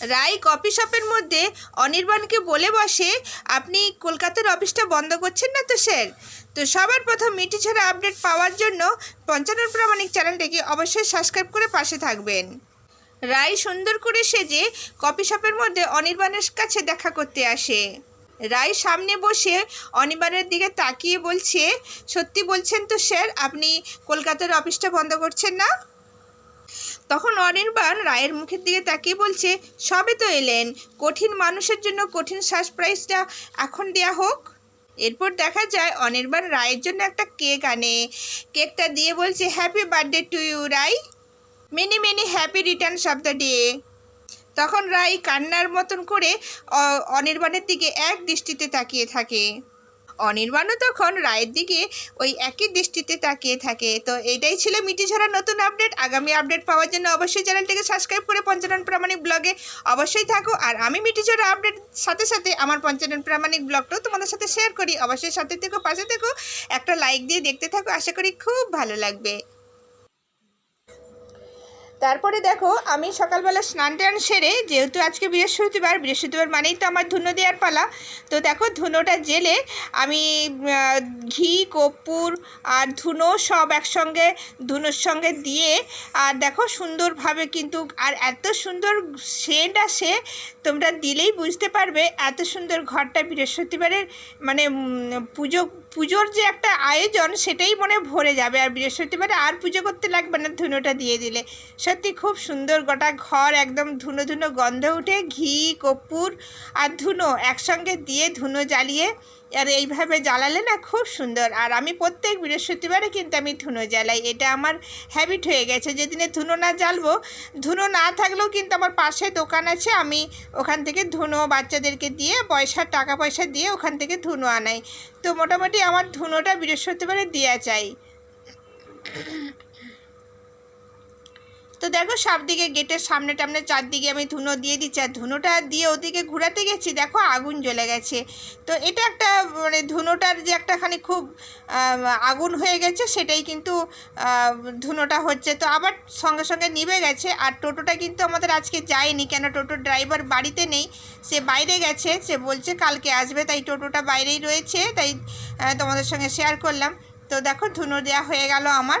রাই coffee শপের মধ্যে অনির্বাণকে বলে বসে, আপনি কলকাতার অফিসটা বন্ধ করছেন না তো, স্যার? তো সবার প্রথম মিটি ছাড়া আপডেট পাওয়ার জন্য পঞ্চানন প্রামাণিক চ্যানেলটিকে অবশ্যই সাবস্ক্রাইব করে পাশে থাকবেন। রাই সুন্দর করে সেজে কফি শপের মধ্যে অনির্বাণের কাছে দেখা করতে আসে। রাই সামনে বসে অনির্বাণের দিকে তাকিয়ে বলছে, সত্যি বলছেন তো, স্যার, আপনি কলকাতার অফিসটা বন্ধ করছেন না? তখন অনির্বাণ রায়ের মুখের দিকে তাকিয়ে বলছে, সবে তো এলেন। কঠিন মানুষের জন্য কঠিন সারপ্রাইজটা এখন দেয়া হোক। এরপর দেখা যায় অনির্বাণ রায়ের জন্য একটা কেক আনে। কেকটা দিয়ে বলছে happy birthday to you Rai. Many many happy returns of the day. তখন রাই কান্নার মতন করে অনির্বাণের দিকে এক দৃষ্টিতে তাকিয়ে থাকে। অনির্বাণও তখন রায়ের দিকে ওই একই দৃষ্টিতে তাকিয়ে থাকে। তো এটাই ছিল মিটি ঝরার নতুন আপডেট। আগামী আপডেট পাওয়ার জন্য অবশ্যই চ্যানেলটিকে সাবস্ক্রাইব করে পঞ্চানন প্রামাণিক ব্লগে অবশ্যই থাকো। আর আমি মিটি ঝরা আপডেট সাথে সাথে আমার পঞ্চানন প্রামাণিক ব্লগটাও তোমাদের সাথে শেয়ার করি। অবশ্যই সাথে থেকো, পাশে থেকো, একটা লাইক দিয়ে দেখতে থাকো। আশা করি খুব ভালো লাগবে। তারপরে দেখো, আমি সকালবেলা স্নান টান সেরে, যেহেতু আজকে বৃহস্পতিবার বৃহস্পতিবার মানেই তো আমার ধুনো দেওয়ার পালা, তো দেখো ধুনোটা জেলে আমি ঘি, কর্পূর আর ধুনো সব একসঙ্গে, ধুনোর সঙ্গে দিয়ে, আর দেখো সুন্দরভাবে কিন্তু, আর এত সুন্দর সেন্ট আসে, তোমরা দিলেই বুঝতে পারবে, এত সুন্দর ঘরটা বৃহস্পতিবারের মানে পুজো, পুজোর যে একটা আয়োজন, সেটাই মনে ভরে যাবে, আর বৃহস্পতিবারে আর পুজো করতে লাগবে না ধুনোটা দিয়ে দিলে। সত্যি খুব সুন্দর গোটা ঘর একদম ধুনো ধুনো গন্ধ উঠে ঘি, কর্পূর আর ধুনো একসঙ্গে দিয়ে ধুনো জ্বালিয়ে আর এইভাবে জ্বালালে না খুব সুন্দর। আর আমি প্রত্যেক বৃহস্পতিবারে কিন্তু আমি ধুনো জ্বালাই। এটা আমার হ্যাবিট হয়ে গেছে। যেদিনে ধুনো না জ্বালবো, ধুনো না থাকলেও কিন্তু আমার পাশে দোকান আছে। আমি ওখান থেকে ধুনো বাচ্চাদেরকে দিয়ে পয়সা টাকা পয়সা দিয়ে ওখান থেকে ধুনো আনাই। তো মোটামুটি আমার ধুনোটা বৃহস্পতিবারে দেওয়া চাই তো দেখো সব দিকে গেটের সামনে টামনে চারদিকে আমি ধুনো দিয়ে দিচ্ছি, আর ধুনোটা দিয়ে ওদিকে ঘোরাতে গেছি, দেখো আগুন জ্বলে গেছে। তো এটা একটা মানে ধুনোটার যে একটাখানি খুব আগুন হয়ে গেছে, সেটাই কিন্তু ধুনোটা হচ্ছে। তো আবার সঙ্গে সঙ্গে নিভে গেছে, আর টোটোটা কিন্তু আমাদের আজকে যায়নি কেন টোটোর ড্রাইভার বাড়িতে নেই। সে বাইরে গেছে, সে বলছে কালকে আসবে, তাই টোটোটা বাইরেই রয়েছে, তাই তোমাদের সঙ্গে শেয়ার করলাম। তো দেখো ধুনো দেওয়া হয়ে গেল আমার।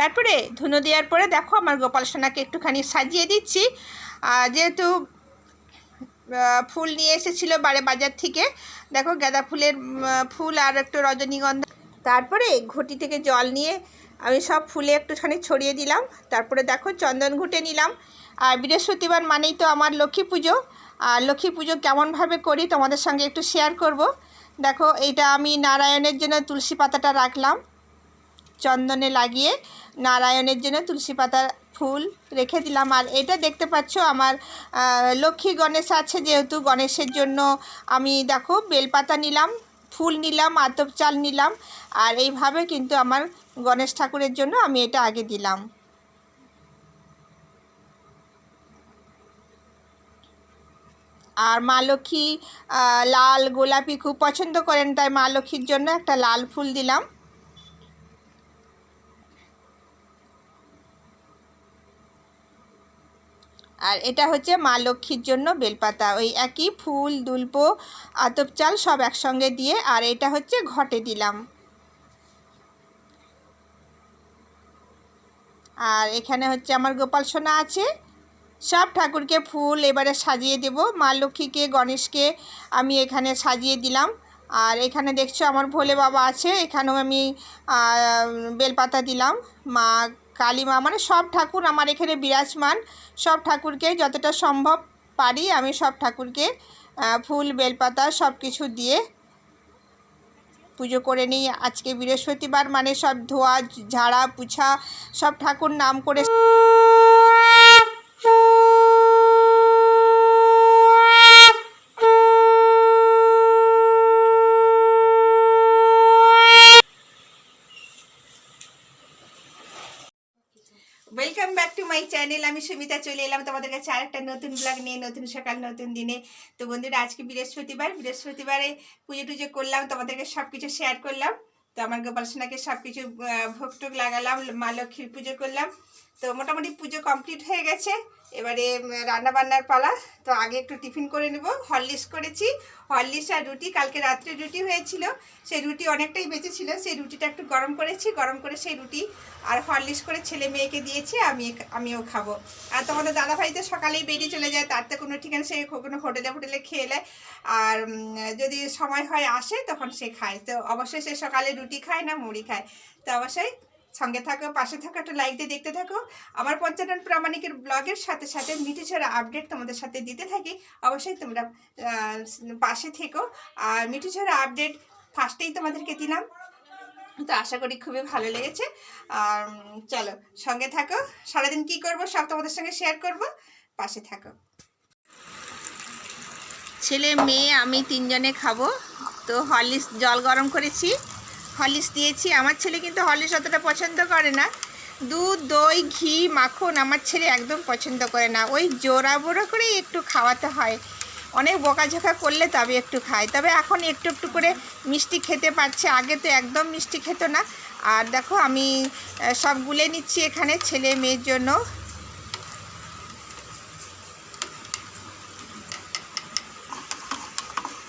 তারপরে ধুনো দেওয়ার পরে দেখো আমার গোপাল সোনাকে একটুখানি সাজিয়ে দিচ্ছি। যেহেতু ফুল নিয়ে এসেছিল বারে বাজার থেকে, দেখো গাঁদা ফুলের ফুল আর একটু রজনীগন্ধা। তারপরে ঘটি থেকে জল নিয়ে আমি সব ফুলে একটুখানি ছড়িয়ে দিলাম। তারপরে দেখো চন্দন ঘুটে নিলাম। আর বৃহস্পতিবার মানেই তো আমার লক্ষ্মী পুজো। আর লক্ষ্মী পুজো কেমনভাবে করি তোমাদের সঙ্গে একটু শেয়ার করব। দেখো এইটা আমি নারায়ণের জন্য তুলসী পাতাটা রাখলাম। চন্দনে লাগিয়ে নারায়ণের জন্য তুলসী পাতার ফুল রেখে দিলাম। আর এটা দেখতে পাচ্ছ আমার লক্ষ্মী গণেশ আছে যেহেতু, গণেশের জন্য আমি দেখো বেলপাতা নিলাম, ফুল নিলাম, আতপ চাল নিলাম, আর এইভাবে কিন্তু আমার গণেশ ঠাকুরের জন্য আমি এটা আগে দিলাম। আর মা লক্ষ্মী লাল গোলাপি খুব পছন্দ করেন, তাই মা লক্ষ্মীর জন্য একটা লাল ফুল দিলাম। আর এটা হচ্ছে মা লক্ষ্মীর জন্য বেলপাতা। ওই একই ফুল, দুল্প, আতপ চাল সব একসঙ্গে দিয়ে আর এটা হচ্ছে ঘটে দিলাম। আর এখানে হচ্ছে আমার গোপাল সোনা আছে। সব ঠাকুরকে ফুল এবারে সাজিয়ে দেব। মা লক্ষ্মীকে, গণেশকে আমি এখানে সাজিয়ে দিলাম। আর এখানে দেখছ আমার ভোলে বাবা আছে। এখানেও আমি বেলপাতা দিলাম। মা কালী মা মানে সব ঠাকুর আমার এখানে বিরাজমান। সব ঠাকুরকে যতটা সম্ভব পারি আমি সব ঠাকুরকে ফুল, বেলপাতা সব কিছু দিয়ে পুজো করে নিই। আজকে বৃহস্পতিবার মানে সব ধোয়া, ঝাড়া, পুছা সব ঠাকুর নাম করে welcome back to my channel আমি সুমিতা, চলে এলাম তোমাদের কাছে আরেকটা নতুন ব্লগ নিয়ে, নতুন সকাল, নতুন দিনে। তো বন্ধুরা, আজকে বৃহস্পতিবার। বৃহস্পতিবারে পুজো টুজো করলাম, তোমাদেরকে সব কিছু শেয়ার করলাম। তো আমার গোপাল সোনাকে সব কিছু ভোগ টোক লাগালাম, মা লক্ষ্মীর পুজো করলাম। তো মোটামুটি পুজো কমপ্লিট হয়ে গেছে। এবারে রান্না বান্নার পালা। তো আগে একটু টিফিন করে নেব। হরলিক্স করেছি। হরলিক্স আর রুটি, কালকে রাত্রে রুটি হয়েছিল। সেই রুটি অনেকটাই বেঁচেছিল। সেই রুটিটা একটু গরম করেছি। গরম করে সেই রুটি আর হরলিক্স করে ছেলে মেয়েকে দিয়েছি। আমি আমিও খাব। আর তোমাদের দাদাভাই তো সকালেই বেরিয়ে চলে যায়। তার তো কোনো ঠিকানা, সে কোনো হোটেলে হোটেলে খেয়ে নেয়। আর যদি সময় হয় আসে, তখন সে খায়। তো অবশ্যই সে সকালে রুটি খায় না মুড়ি খায়। তো অবশ্যই সঙ্গে থাকো, পাশে থাকো, একটা লাইক দিয়ে দেখতে থাকো। আমার পঞ্চানন প্রামাণিকের ব্লগের সাথে সাথে মিঠি ছড়া আপডেট তোমাদের সাথে দিতে থাকি। অবশ্যই তোমরা পাশে থেকো। আর মিঠি ছড়া আপডেট ফার্স্টেই তোমাদেরকে দিলাম। তো আশা করি খুবই ভালো লেগেছে। আর চলো, সঙ্গে থাকো। সারাদিন কি করব সব তোমাদের সঙ্গে শেয়ার করব। পাশে থাকো। ছেলে, মেয়ে, আমি তিনজনে খাব। তো হরলিক্স জল গরম করেছি। হরলিক্স দিয়েছি। আমার ছেলে কিন্তু হরলিক্স অতটা পছন্দ করে না। দুধ, দই, ঘি, মাখন আমার ছেলে একদম পছন্দ করে না। ওই জোড়া বোড়া করেই একটু খাওয়াতে হয়। অনেক বকাঝকা করলে তবে একটু খায়। তবে এখন একটু একটু করে মিষ্টি খেতে পারছে। আগে তো একদম মিষ্টি খেত না। আর দেখো আমি সব গুলে নিচ্ছি এখানে ছেলে মেয়ের জন্য।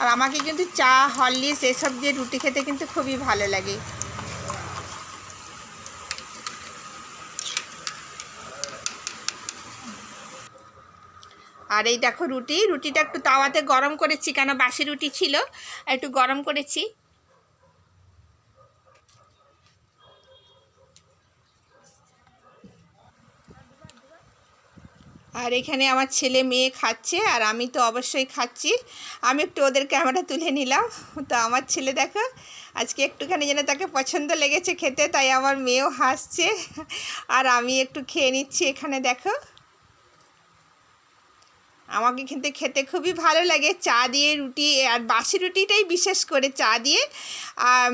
আর আমাকে কিন্তু চা, হরলিক্স, এসব দিয়ে রুটি খেতে কিন্তু খুবই ভালো লাগে। আর এই দেখো রুটি, রুটিটা একটু তাওয়াতে গরম করেছি, কেন বাসি রুটি ছিল একটু গরম করেছি। আর এখানে আমার ছেলে মেয়ে খাচ্ছে আর আমি তো অবশ্যই খাচ্ছি। আমি একটু ওদের ক্যামেরা তুলে নিলাম। তো আমার ছেলে দেখো, আজকে একটুখানি যেন তাকে পছন্দ লেগেছে খেতে, তাই আমার মেয়েও হাসছে। আর আমি একটু খেয়ে নিচ্ছি এখানে দেখো। আমাকে কিন্তু খেতে খুবই ভালো লাগে। চা দিয়ে রুটি, আর বাসি রুটিটাই বিশেষ করে চা দিয়ে আর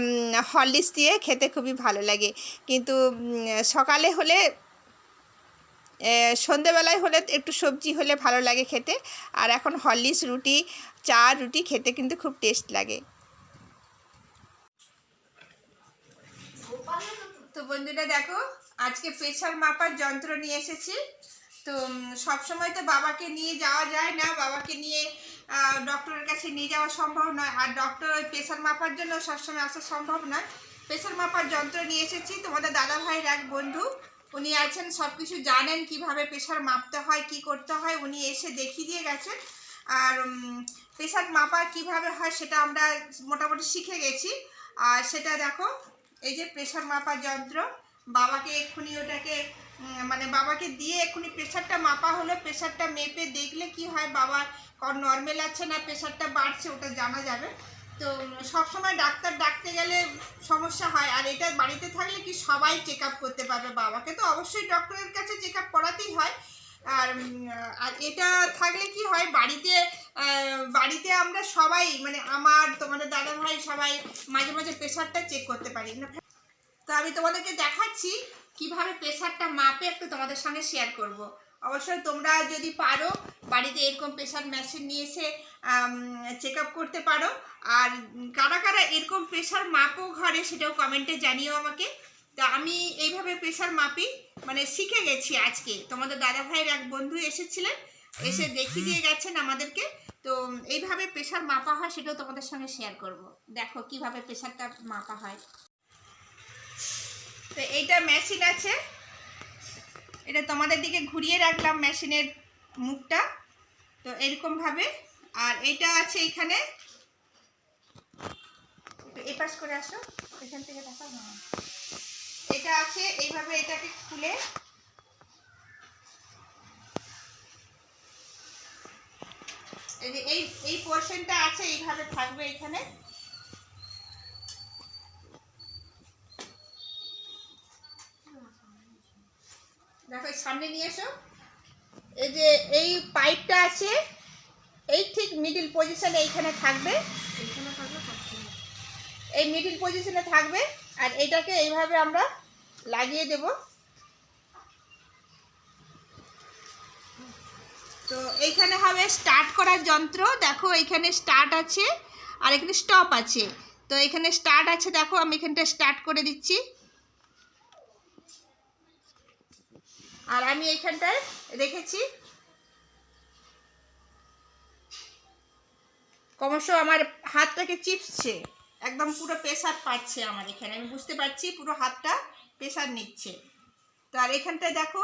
হরলিক্স দিয়ে খেতে খুবই ভালো লাগে। কিন্তু সকালে হলে সন্ধেবেলায় হলে একটু সবজি হলে ভালো লাগে খেতে। আর এখন হরলিক্স রুটি, চা রুটি খেতে কিন্তু খুব টেস্ট লাগে। তো বন্ধুরা দেখো, আজকে প্রেশার মাপার যন্ত্র নিয়ে এসেছি। তো সব সময় তো বাবাকে নিয়ে যাওয়া যায় না। বাবাকে নিয়ে ডক্টরের কাছে নিয়ে যাওয়া সম্ভব নয়। আর ডক্টর ওই প্রেশার মাপার জন্য সবসময় আসা সম্ভব নয়। প্রেশার মাপার যন্ত্র নিয়ে এসেছি তোমাদের দাদা ভাইয়ের এক বন্ধু। উনি আছেন সব কিছু জানেন কীভাবে প্রেশার মাপতে হয়, কি করতে হয়, উনি এসে দেখিয়ে দিয়ে গেছেন। আর প্রেশার মাপা কীভাবে হয় সেটা আমরা মোটামুটি শিখে গেছি। আর সেটা দেখো, এই যে প্রেশার মাপার যন্ত্র, বাবাকে এক্ষুনি ওটাকে মানে বাবাকে দিয়ে এক্ষুনি প্রেশারটা মাপা হলো, প্রেশারটা মেপে দেখলে কি হয়, বাবার নর্মাল আছে না, প্রেশারটা বাড়ছে, ওটা জানা যাবে। তো সব সময় ডাক্তার ডাকতে গেলে সমস্যা হয়। আর এটা বাড়িতে থাকলে কি সবাই চেক আপ করতে পারবে? বাবাকে তো অবশ্যই ডক্টরের কাছে চেক আপ করাতেই হয়। আর আর এটা থাকলে কি হয়, বাড়িতে বাড়িতে আমরা সবাই মানে আমার, তোমাদের দাদা ভাই সবাই মাঝে মাঝে প্রেশারটা চেক করতে পারি। না তো আমি তোমাদেরকে দেখাচ্ছি কীভাবে প্রেশারটা মাপে একটু তোমাদের সঙ্গে শেয়ার করব। অবশ্যই তোমরা যদি পারো, বাড়িতে এরকম প্রেশার মেশিন নিয়ে এসে চেক করতে পারো। আর কারা কারা এরকম প্রেশার মাপো ঘরে সেটাও কমেন্টে জানিও আমাকে। তা আমি এইভাবে প্রেশার মাপি মানে শিখে গেছি আজকে। তোমাদের দাদা ভাইয়ের এক বন্ধু এসেছিলেন, এসে দেখিয়ে দিয়ে গেছেন আমাদেরকে। তো এইভাবে প্রেশার মাপা হয় সেটাও তোমাদের সঙ্গে শেয়ার করব। দেখো কীভাবে প্রেশারটা মাপা হয়। তো এইটা মেশিন আছে। এটা তোমাদের দিকে ঘুরিয়ে রাখলাম মেশিনের মুখটা। তো এরকম ভাবে আর এটা আছে এখানে। এপাশ করে আসো। এখান থেকে দেখো এটা আছে, এইভাবে এটাকে খুলে। এই এই পোর্শনটা আছে, এইভাবে থাকবে এখানে। দেখো সামনে নিয়ে এসো। এই যে এই পাইপটা আছে এই ঠিক মিডিল পজিশনে এইখানে থাকবে। এই মিডিল পজিশনে থাকবে আর এটাকে এইভাবে আমরা লাগিয়ে দেব। তো এইখানে হবে স্টার্ট করার যন্ত্র। দেখো এইখানে স্টার্ট আছে আর এখানে স্টপ আছে। তো এখানে স্টার্ট আছে দেখো আমি এখানটা স্টার্ট করে দিচ্ছি। আর আমি এইখানটায় রেখেছি। ক্রমশ আমার হাতটাকে চিপসছে একদম পুরো প্রেশার পাচ্ছে আমার এখানে। আমি বুঝতে পারছি পুরো হাতটা প্রেশার নিচ্ছে। তো আর এখানটায় দেখো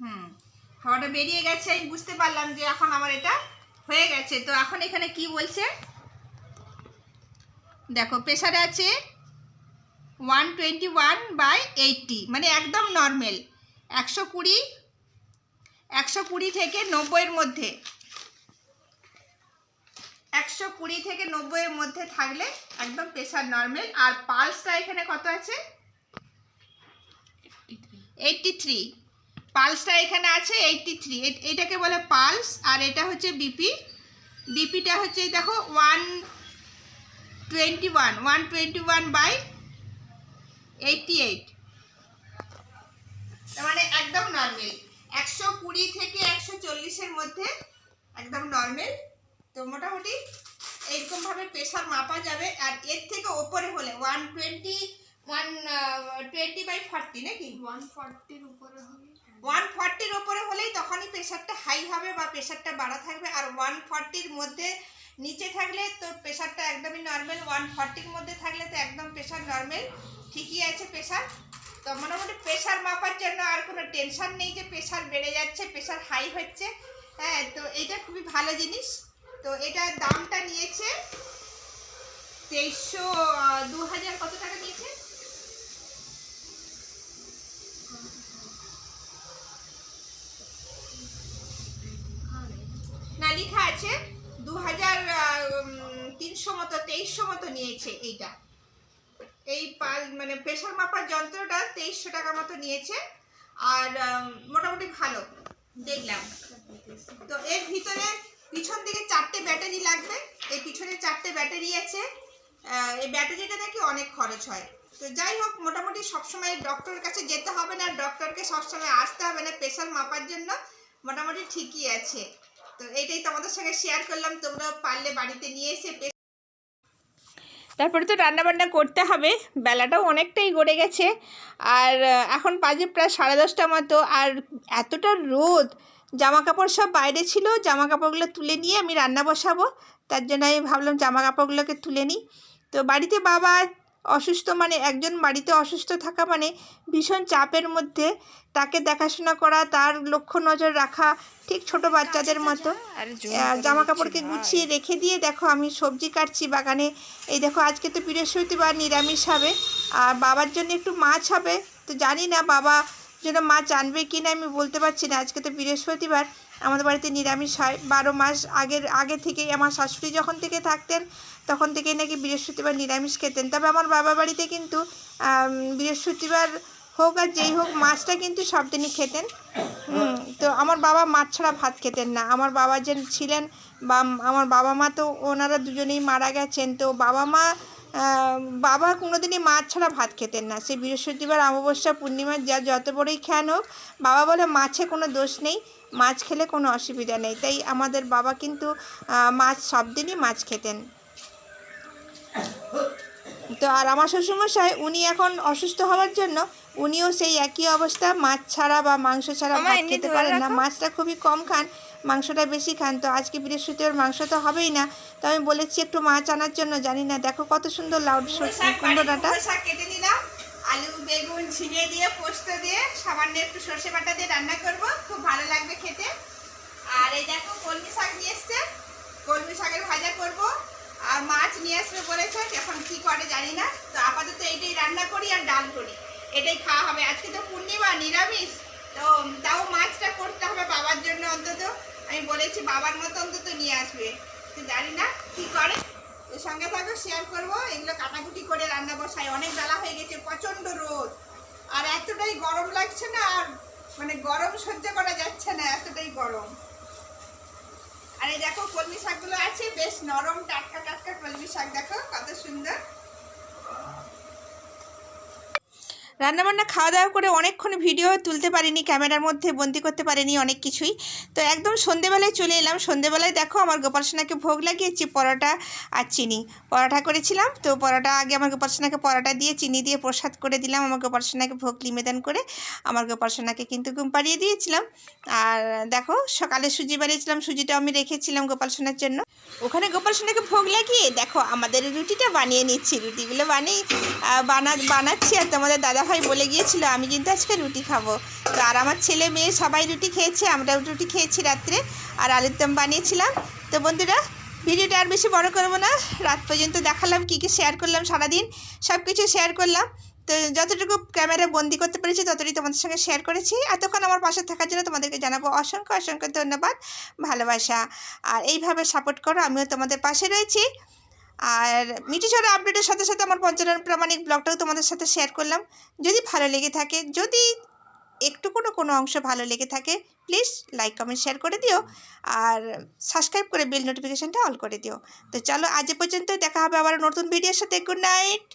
হুম হাওয়াটা বেরিয়ে গেছে, আমি বুঝতে পারলাম যে এখন আমার এটা হয়ে গেছে। তো এখন এখানে কি বলছে? দেখো প্রেশারে আছে one twenty one by eighty মানে একদম নর্মাল একশো কুড়ি একশো কুড়ি থেকে নব্বইয়ের মধ্যে। একশো কুড়ি থেকে নব্বইয়ের মধ্যে থাকলে একদম প্রেশার নর্মাল আর পালসটা এখানে কত আছে? এইটটি থ্রি পালসটা এখানে আছে এইটটি থ্রি এটাকে বলে পালস, আর এটা হচ্ছে বিপি। বিপিটা হচ্ছে দেখো one twenty one one twenty one by eighty eight তার মানে একদম নর্মাল একশো কুড়ি থেকে একশো চল্লিশের মধ্যে একদম নর্মাল তো মোটামুটি এইরকমভাবে প্রেশার মাপা যাবে। আর এর থেকে ওপরে হলে one twenty one twenty by forty নাকি? ওয়ান ফর্টির উপরে হবে। ওয়ান ফর্টির ওপরে হলেই তখনই প্রেশারটা হাই হবে বা প্রেশারটা বাড়া থাকবে। আর ওয়ান ফর্টির মধ্যে নিচে থাকলে তো প্রেশারটা একদমই নর্মাল ওয়ান ফর্টির মধ্যে থাকলে তো একদম প্রেশার নর্মাল ঠিকই আছে প্রেশার তো মোটামুটি প্রেশার মাপার জন্য আর কোনো টেনশন নেই যে প্রেশার বেড়ে যাচ্ছে প্রেশার হাই হচ্ছে। হ্যাঁ তো এটা খুবই ভালো জিনিস। তো এটার দামটা নিয়েছে তেইশশো দু হাজার কত টাকা নিয়েছে না লেখা আছে। দু হাজার তিনশো মতো, তেইশশো মতো নিয়েছে এইটা। এই পাল মানে প্রেশার মাপার যন্ত্রটা তেইশশো টাকা মতো নিয়েছে। আর মোটামুটি ভালো, দেখলাম। তো এর ভিতরে পিছন দিকে চারটে ব্যাটারি লাগবে। এই পিছনে চারটে ব্যাটারি আছে। এই ব্যাটারিটা নাকি অনেক খরচ হয়। তো যাই হোক, মোটামুটি সবসময় ডক্টরের কাছে যেতে হবে না। ডক্টরকে সবসময় আসতে হবে না প্রেশার মাপার জন্য। মোটামুটি ঠিকই আছে। তো এটাই তোমাদের সঙ্গে শেয়ার করলাম। তোমরা পারলে বাড়িতে নিয়ে এসে তারপরে তো রান্নাবান্না করতে হবে। বেলাটাও অনেকটাই গড়ে গেছে। আর এখন বাজে প্রায় সাড়ে দশটা মতো। আর এতটা রোদ জামা কাপড় সব বাইরে ছিল। জামা কাপড়গুলো তুলে নিয়ে আমি রান্না বসাবো। তার জন্য আমি ভাবলাম জামা কাপড়গুলোকে তুলে নিই। তো বাড়িতে বাবা অসুস্থ মানে একজন বাড়িতে অসুস্থ থাকা মানে ভীষণ চাপের মধ্যে তাকে দেখাশোনা করা তার লক্ষ্য নজর রাখা ঠিক ছোট বাচ্চাদের মতো। জামা কাপড়কে গুছিয়ে রেখে দিয়ে দেখো আমি সবজি কাটছি বাগানে। এই দেখো আজকে তো বৃহস্পতিবার নিরামিষ হবে। আর বাবার জন্য একটু মাছ হবে। তো জানি না বাবা যেন মাছ আনবে কি না আমি বলতে পারছি না। আজকে তো বৃহস্পতিবার আমাদের বাড়িতে নিরামিষ হয়। বারো মাস আগের আগে থেকেই আমার শাশুড়ি যখন থেকে থাকতেন তখন থেকেই নাকি বৃহস্পতিবার নিরামিষ খেতেন। তবে আমার বাবা বাড়িতে কিন্তু বৃহস্পতিবার হোক আর যেই হোক, মাছটা কিন্তু সব দিনই খেতেন তো আমার বাবা মাছ ছাড়া ভাত খেতেন না। আমার বাবা যে ছিলেন, বা আমার বাবা মা তো ওনারা দুজনেই মারা গেছেন। তো বাবা মা বাবা কোনোদিনই মাছ ছাড়া ভাত খেতেন না। সেই বৃহস্পতিবার, অমাবস্যা পূর্ণিমার যা যত বড়ই খ্যান হোক, বাবা বলে মাছে কোনো দোষ নেই, মাছ খেলে কোনো অসুবিধা নেই। তাই আমাদের বাবা কিন্তু মাছ সব দিনই মাছ খেতেন। তো আর আমার শ্বশুরমশাই উনি এখন অসুস্থ হওয়ার জন্য উনিও সেই একই অবস্থা মাছ ছাড়া বা মাংস ছাড়া ভাত খেতে পারেন না। মাছটা খুবই কম খান মাংসটা বেশি খান। তো আজকে বৃহস্পতিবার মাংস তো হবেই না। তো আমি বলেছি একটু মাছ আনার জন্য জানি না। দেখো কত সুন্দর লাউড কুমড়োটা কেটে নিলাম। আলু বেগুন ঝিঙে দিয়ে পোস্ত দিয়ে সামান্য একটু সর্ষে বাটা দিয়ে রান্না করব। খুব ভালো লাগবে খেতে। আর এই দেখো কলমি শাক নিয়ে এসছে। কলমি শাকের ভাজা করব। আর মাছ নিয়ে আসবে বলেছে এখন কি করে জানি না। তো আপাতত এইটাই রান্না করি আর ডাল করি। এটাই খাওয়া হবে। আজকে তো পূর্ণিমা, নিরামিষ। তো তাও মাছটা করতে হবে বাবার জন্য অন্তত। আমি বলেছি বাবার মতো অন্তত নিয়ে আসবে। তো জানি না কি করে। এর সঙ্গে থাকো শেয়ার করব। এগুলো কাটাকুটি করে রান্না বসাই। অনেক বেলা হয়ে গেছে, প্রচণ্ড রোদ। আর এতটাই গরম লাগছে না, আর মানে গরম সহ্য করা যাচ্ছে না, এতটাই গরম। আর এই দেখো কলমি শাকগুলো আছে, বেশ নরম টাটকা টাটকা কলমি শাক দেখো, কত সুন্দর। রান্নাবান্না খাওয়া দাওয়া করে অনেকক্ষণ ভিডিও তুলতে পারিনি ক্যামেরার মধ্যে বন্দি করতে পারিনি অনেক কিছুই। তো একদম সন্ধেবেলায় চলে এলাম। সন্ধেবেলায় দেখো আমার গোপাল সোনাকে ভোগ লাগিয়েছি, পরোটা আর চিনি। পরোটা করেছিলাম, তো পরোটা আগে আমার গোপাল সোনাকে পরোটা দিয়ে, চিনি দিয়ে প্রসাদ করে দিলাম আমার গোপাল সোনাকে ভোগ নিবেদন করে। আমার গোপাল সোনাকে কিন্তু ঘুম পাড়িয়ে দিয়েছিলাম। আর দেখো সকালে সুজি বানিয়েছিলাম সুজিটা আমি রেখেছিলাম গোপাল সোনার জন্য। ওখানে গোপাল সোনাকে ভোগ লাগিয়ে দেখো আমাদের রুটিটা বানিয়ে নিচ্ছি। রুটিগুলো বানিয়ে বানা, বানাচ্ছি আর তোমাদের দাদাভাই বলে গিয়েছিল, আমি কিন্তু আজকে রুটি খাব। তো আর আমার ছেলে মেয়ে সবাই রুটি খেয়েছে আমরা রুটি খেয়েছি রাত্রে। আর আলুর দম বানিয়েছিলাম। তো বন্ধুরা, ভিডিওটা আর বেশি বড় করব না। রাত পর্যন্ত দেখালাম, কী কী শেয়ার করলাম সারাদিন। সব কিছু শেয়ার করলাম। তো যতটুকু ক্যামেরা বন্দি করতে পেরেছি, ততটাই তোমাদের সঙ্গে শেয়ার করেছি। এতক্ষণ আমার পাশে থাকার জন্য তোমাদেরকে জানাব অসংখ্য অসংখ্য ধন্যবাদ। ভালোবাসা। আর এইভাবে সাপোর্ট করো, আমিও তোমাদের পাশে রয়েছি। আর মিটি ছড়া আপডেটের সাথে সাথে আমার পঞ্চানন প্রামাণিক ব্লগটাও তোমাদের সাথে শেয়ার করলাম। যদি ভালো লেগে থাকে, যদি একটু কোনো কোনো অংশ ভালো লেগে থাকে প্লিজ লাইক কমেন্ট শেয়ার করে দিও। আর সাবস্ক্রাইব করে বিল নোটিফিকেশানটা অল করে দিও। তো চলো, আজ পর্যন্ত দেখা হবে আবার নতুন ভিডিওর সাথে। Good night